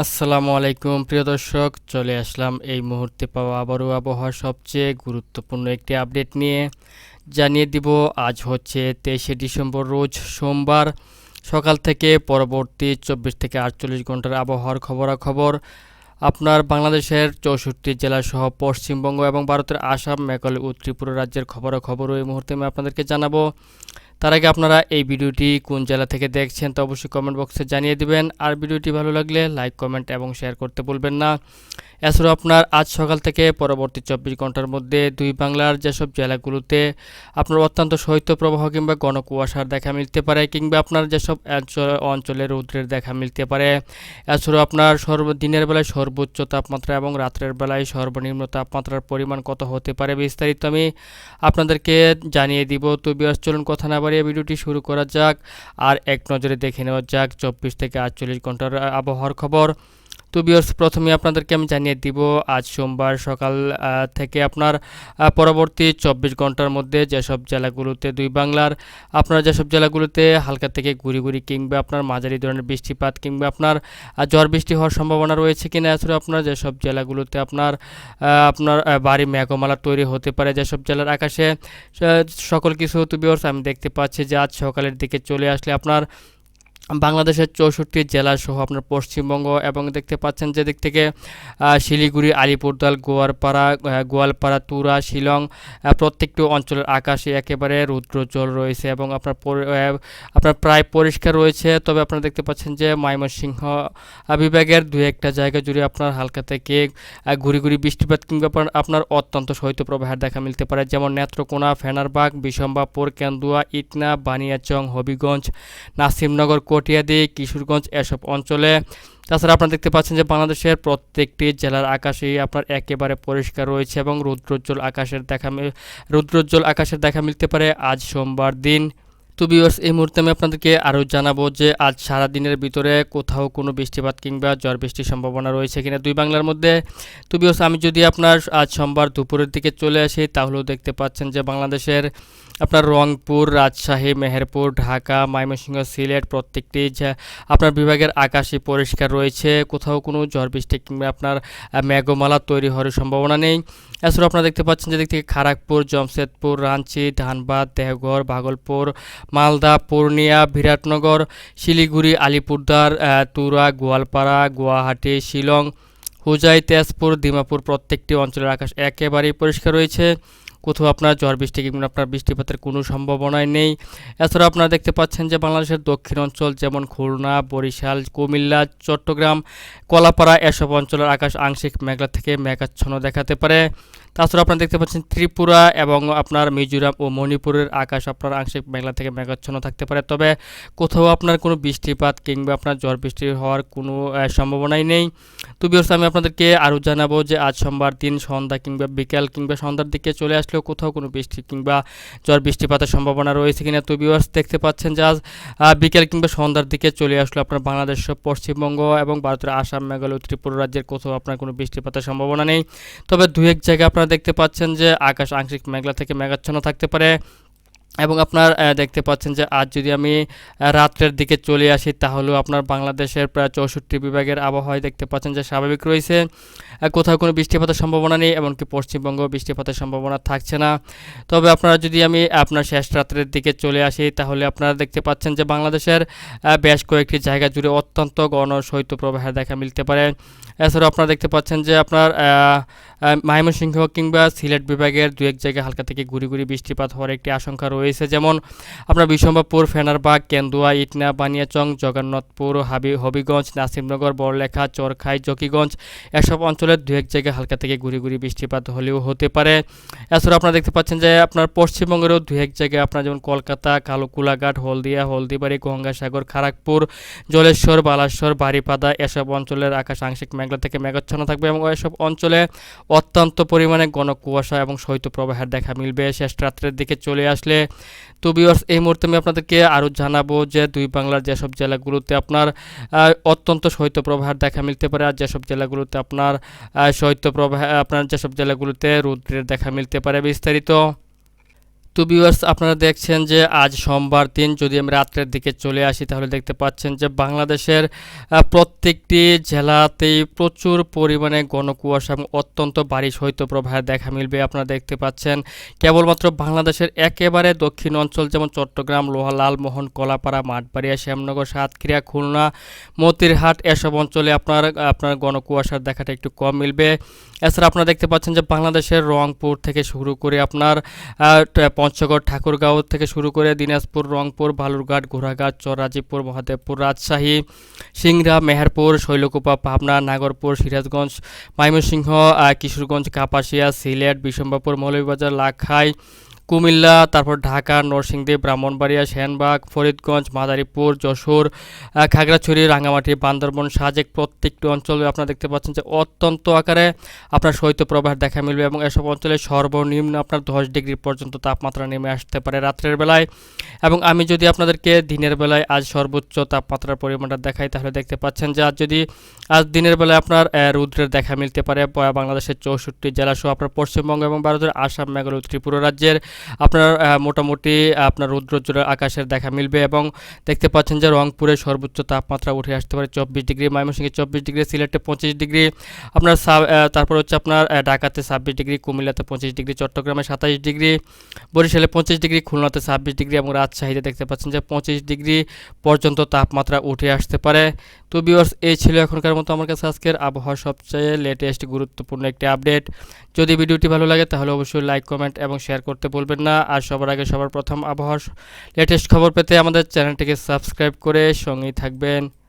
আসসালামু আলাইকুম, প্রিয় দর্শক। চলে আসলাম এই মুহূর্তে পাওয়া আবারও আবহাওয়ার সবচেয়ে গুরুত্বপূর্ণ একটি আপডেট নিয়ে। জানিয়ে দিব, আজ হচ্ছে তেইশে ডিসেম্বর, রোজ সোমবার। সকাল থেকে পরবর্তী চব্বিশ থেকে আটচল্লিশ ঘণ্টার আবহাওয়ার খবরাখবর। আপনার বাংলাদেশের চৌষট্টি জেলাসহ পশ্চিমবঙ্গ এবং ভারতের আসাম, মেঘালয় ও ত্রিপুরা রাজ্যের খবরাখবরও এই মুহূর্তে আমি আপনাদেরকে জানাব। তার আগে আপনারা এই ভিডিওটি কোন জেলা থেকে দেখছেন তা অবশ্যই কমেন্ট বক্সে জানিয়ে দিবেন। আর ভিডিওটি ভালো লাগলে লাইক কমেন্ট এবং শেয়ার করতে ভুলবেন না। এছাড়াও আপনার আজ সকাল থেকে পরবর্তী চব্বিশ ঘণ্টার মধ্যে দুই বাংলার যেসব জেলাগুলোতে আপনার অত্যন্ত শৈত্যপ্রবাহ কিংবা ঘন কুয়াশার দেখা মিলতে পারে কিংবা আপনার যেসব অঞ্চলে রৌদ্রের দেখা মিলতে পারে, এছাড়াও আপনার সর্ব, দিনের বেলায় সর্বোচ্চ তাপমাত্রা এবং রাত্রের বেলায় সর্বনিম্ন তাপমাত্রার পরিমাণ কত হতে পারে বিস্তারিত আমি আপনাদেরকে জানিয়ে দিব। তো বিয়াস, চলুন কথা না বাড়িয়ে ভিডিওটি শুরু করা যাক আর এক নজরে দেখে নেওয়া যাক চব্বিশ থেকে আটচল্লিশ ঘণ্টার আবহাওয়ার খবর। তো বিয়র্স প্রথমে আপনাদেরকে আমি জানিয়ে দিব, আজ সোমবার সকাল থেকে আপনার পরবর্তী চব্বিশ ঘণ্টার মধ্যে যেসব জেলাগুলোতে, দুই বাংলার, আপনার যেসব জেলাগুলোতে হালকা থেকে গুড়ি গুড়ি কিংবা আপনার মাঝারি ধরনের বৃষ্টিপাত কিংবা আপনার ঝড় বৃষ্টি হওয়ার সম্ভাবনা রয়েছে কিনা এছাড়াও আপনার যেসব জেলাগুলোতে আপনার আপনার বাড়ি মেঘমালা তৈরি হতে পারে যেসব জেলার আকাশে সকল কিছু তো বিয়র্স আমি দেখতে পাচ্ছি যে আজ সকালের দিকে চলে আসলে আপনার বাংলাদেশের চৌষট্টি জেলা সহ আপনার পশ্চিমবঙ্গ এবং দেখতে পাচ্ছেন যে দিক থেকে শিলিগুড়ি আলিপুরদাল গোয়ালপাড়া গোয়ালপাড়া, তুরা, শিলং প্রত্যেকটি অঞ্চলের আকাশে একেবারে রুদ্রজল রয়েছে এবং আপনার আপনার প্রায় পরিষ্কার রয়েছে। তবে আপনারা দেখতে পাচ্ছেন যে ময়মনসিংহ বিভাগের দু একটা জায়গা জুড়ে আপনার হালকা থেকে ঘুরি ঘুরি বৃষ্টিপাত কিংবা আপনার অত্যন্ত শৈত্যপ্রবাহের দেখা মিলতে পারে। যেমন নেত্রকোনা, ফেনারবাগ বিশম্বাপুর কেন্দুয়া, ইটনা, বানিয়াচং, হবিগঞ্জ, নাসিমনগর কটিয়াদি কিশোরগঞ্জ এসব অঞ্চলে। তাছাড়া আপনারা দেখতে পাচ্ছেন যে বাংলাদেশের প্রত্যেকটি জেলার আকাশেই আপনার একেবারে পরিষ্কার রয়েছে এবং রুদ্রোজ্জ্বল আকাশের দেখা রুদ্রোজ্জ্বল আকাশের দেখা মিলতে পারে আজ সোমবার দিন। তো বিওর্স এই মুহূর্তে আমি আপনাদেরকে আরও জানাব যে আজ সারা দিনের ভিতরে কোথাও কোনো বৃষ্টিপাত কিংবা ঝড় বৃষ্টির সম্ভাবনা রয়েছে কিনা দুই বাংলার মধ্যে। তো বিওর্স আমি যদি আপনার আজ সোমবার দুপুরের দিকে চলে আসি, তাহলেও দেখতে পাচ্ছেন যে বাংলাদেশের আপনার রংপুর, রাজশাহী, মেহেরপুর, ঢাকা, ময়মনসিংহ, সিলেট প্রত্যেকটি আপনার বিভাগের আকাশে পরিষ্কার রয়েছে। কোথাও কোনো ঝড় বৃষ্টি কিংবা আপনার মেঘমালা তৈরি হওয়ার সম্ভাবনা নেই। এছাড়াও আপনারা দেখতে পাচ্ছেন যে দিক থেকে খড়গপুর জমশেদপুর রাঞ্চি ধানবাদ, দেহগড়, ভাগলপুর মালদা, পূর্ণিয়া বিরাটনগর শিলিগুড়ি, আলিপুরদার তুরা, গোয়ালপাড়া, গুয়াহাটি, শিলং, হুজাই, তেজপুর দিমাপুর প্রত্যেকটি অঞ্চলের আকাশ একেবারেই পরিষ্কার রয়েছে। কোথাও আপনার ঝড় বৃষ্টি কিংবা আপনার বৃষ্টিপাতের কোনো সম্ভাবনাই নেই। এছাড়াও আপনারা দেখতে পাচ্ছেন যে বাংলাদেশের দক্ষিণ অঞ্চল যেমন খুলনা, বরিশাল, কুমিল্লা, চট্টগ্রাম, কলাপাড়া এসব অঞ্চলের আকাশ আংশিক মেঘলা থেকে মেঘাচ্ছন্ন দেখাতে পারে। তাছাড়া আপনারা দেখতে পাচ্ছেন ত্রিপুরা এবং আপনার মিজোরাম ও মণিপুরের আকাশ আপনার আংশিক মেঘলা থেকে মেঘাচ্ছন্ন থাকতে পারে। তবে কোথাও আপনার কোনো বৃষ্টিপাত কিংবা আপনার ঝড় বৃষ্টি হওয়ার কোনো সম্ভাবনাই নেই। তো বিয়র্স আমি আপনাদেরকে আরও জানাব যে আজ সোমবার দিন সন্ধ্যা কিংবা বিকেল কিংবা সন্ধ্যার দিকে চলে আসলেও কোথাও কোনো বৃষ্টি কিংবা ঝড় বৃষ্টিপাতের সম্ভাবনা রয়েছে কিনা তো বিয়র্স দেখতে পাচ্ছেন যে আজ বিকেল কিংবা সন্ধ্যার দিকে চলে আসলো আপনার বাংলাদেশ, পশ্চিমবঙ্গ এবং ভারতের আসাম, মেঘালয় ত্রিপুরা রাজ্যের কোথাও আপনার কোনো বৃষ্টিপাতের সম্ভাবনা নেই। তবে দু এক জায়গায় আপনার আপনারা দেখতে পাচ্ছেন যে আকাশ আংশিক মেঘলা থেকে মেঘাচ্ছন্ন থাকতে পারে এবং আপনার দেখতে পাচ্ছেন যে আজ যদি আমি রাত্রের দিকে চলে আসি তাহলেও আপনার বাংলাদেশের প্রায় চৌষট্টি বিভাগের আবহাওয়ায় দেখতে পাচ্ছেন যে স্বাভাবিক রয়েছে। কোথাও কোনো বৃষ্টিপাতের সম্ভাবনা নেই, এমনকি পশ্চিমবঙ্গ বৃষ্টিপাতের সম্ভাবনা থাকছে না। তবে আপনারা যদি আমি আপনার শেষ রাত্রের দিকে চলে আসি, তাহলে আপনারা দেখতে পাচ্ছেন যে বাংলাদেশের বেশ কয়েকটি জায়গা জুড়ে অত্যন্ত গণ শৈত্যপ্রবাহের দেখা মিলতে পারে। এছাড়াও আপনারা দেখতে পাচ্ছেন যে আপনার ময়মনসিংহ কিংবা সিলেট বিভাগের দু এক জায়গায় হালকা থেকে ঘুরি ঘুরি বৃষ্টিপাত হওয়ার একটি আশঙ্কা রয়েছে। যেমন আপনার বিশম্বাপুর ফেনারবাগ, কেন্দুয়া, ইটনা, বানিয়াচং, জগন্নাথপুর, হাবি, হবিগঞ্জ, নাসিমনগর, বড়লেখা, চরখাই, জকিগঞ্জ, এসব অঞ্চলের দু এক জায়গায় হালকা থেকে ঘুরে ঘুরে বৃষ্টিপাত হলেও হতে পারে। এছাড়াও আপনারা দেখতে পাচ্ছেন যে আপনার পশ্চিমবঙ্গেরও দু এক জায়গায় আপনার যেমন কলকাতা কালুকুলাঘাট হলদিয়া, হলদিবাড়ি, গঙ্গাসাগর খড়গপুর জলেশ্বর, বালাশ্বর বাড়িপাদা এসব অঞ্চলের আকাশ আংশিক মেঘলা থেকে মেঘাচ্ছন্ন থাকবে এবং এসব অঞ্চলে অত্যন্ত পরিমাণে ঘন কুয়াশা এবং শৈত্যপ্রবাহের দেখা মিলবে। শেষ রাত্রের দিকে চলে আসলে তো বিওয়ার্স এই মুহূর্তে আমি আপনাদেরকে আরও জানাব যে দুই বাংলার যেসব জেলাগুলোতে আপনার অত্যন্ত শৈত্যপ্রবাহের দেখা মিলতে পারে আর যেসব জেলাগুলোতে আপনার শৈত্যপ্রবাহ আপনার যেসব জেলাগুলোতে রৌদ্রের দেখা মিলতে পারে বিস্তারিত তো ভিউয়ার্স আপনারা দেখছেন যে আজ সোমবার দিন, যদি আমি রাত্রের দিকে চলে আসি, তাহলে দেখতে পাচ্ছেন যে বাংলাদেশের প্রত্যেকটি জেলাতেই প্রচুর পরিমাণে ঘন কুয়াশা এবং অত্যন্ত ভারী শৈত্যপ্রবাহ দেখা মিলবে। আপনারা দেখতে পাচ্ছেন, কেবলমাত্র বাংলাদেশের একেবারে দক্ষিণ অঞ্চল যেমন চট্টগ্রাম, লোহা, লালমোহন, কলাপাড়া, মাঠবাড়িয়া, শ্যামনগর, সাতক্ষীরা, খুলনা, মতিরহাট, এসব অঞ্চলে আপনার আপনার ঘন কুয়াশার দেখাটা একটু কম মিলবে। এছাড়া আপনারা দেখতে পাচ্ছেন যে বাংলাদেশের রংপুর থেকে শুরু করে আপনার পঞ্চগড় ঠাকুরগাঁও থেকে শুরু করে দিনাজপুর, রংপুর, বালুরঘাট, ঘোড়াঘাট চরাজিপুর মহাদেবপুর, রাজশাহী, সিংড়া, মেহেরপুর, শৈলকুপা, পাবনা, নাগরপুর, সিরাজগঞ্জ, ময়মনসিংহ কিশোরগঞ্জ, কাপাসিয়া, সিলেট বিশম্বাপুর মৌলভীবাজার, লাখাই কুমিল্লা, তারপর ঢাকা, নরসিংদী, ব্রাহ্মণবাড়িয়া, সেনবাগ, ফরিদগঞ্জ, মাদারীপুর, যশোর খাগড়াছড়ি, রাঙ্গামাটি, বান্দরবন, সাজেক প্রত্যেকটি অঞ্চলে আপনারা দেখতে পাচ্ছেন যে অত্যন্ত আকারে আপনার শৈত্যপ্রবাহ দেখা মিলবে এবং এসব অঞ্চলে সর্বনিম্ন আপনার দশ ডিগ্রি পর্যন্ত তাপমাত্রা নেমে আসতে পারে রাত্রের বেলায়। এবং আমি যদি আপনাদেরকে দিনের বেলায় আজ সর্বোচ্চ তাপমাত্রার পরিমাণটা দেখাই, তাহলে দেখতে পাচ্ছেন যে আজ যদি আজ দিনের বেলায় আপনার রুদ্রের দেখা মিলতে পারে বাংলাদেশের চৌষট্টি জেলা সহ আপনার পশ্চিমবঙ্গ এবং ভারতের আসাম, মেঘালয় ত্রিপুরা রাজ্যের আপনার মোটামুটি, আপনার রৌদ্রোজ্জ্বল আকাশের দেখা মিলবে এবং দেখতে পাচ্ছেন যে রংপুরে সর্বোচ্চ তাপমাত্রা উঠে আসতে পারে চব্বিশ ডিগ্রি, ময়মনসিংহে চব্বিশ ডিগ্রি, সিলেটে পঁচিশ ডিগ্রি, আপনার তারপর হচ্ছে আপনার ঢাকাতে ছাব্বিশ ডিগ্রি, কুমিল্লাতে পঁচিশ ডিগ্রি, চট্টগ্রামে সাতাইশ ডিগ্রি, বরিশালে পঁচিশ ডিগ্রি, খুলনাতে ছাব্বিশ ডিগ্রি এবং রাজশাহীতে দেখতে পাচ্ছেন যে পঁচিশ ডিগ্রি পর্যন্ত তাপমাত্রা উঠে আসতে পারে। তো ভিউয়ার্স এই ছিল এখনকার মতো আমার কাছে আজকের আবহাওয়া সবচেয়ে লেটেস্ট গুরুত্বপূর্ণ একটি আপডেট যদি ভিডিওটি ভালো লাগে, তাহলে অবশ্যই লাইক কমেন্ট এবং শেয়ার করতে বলবেন না। আর সবার আগে সবার প্রথম আবহাওয়ার লেটেস্ট খবর পেতে আমাদের চ্যানেলটিকে সাবস্ক্রাইব করে সঙ্গেই থাকবেন।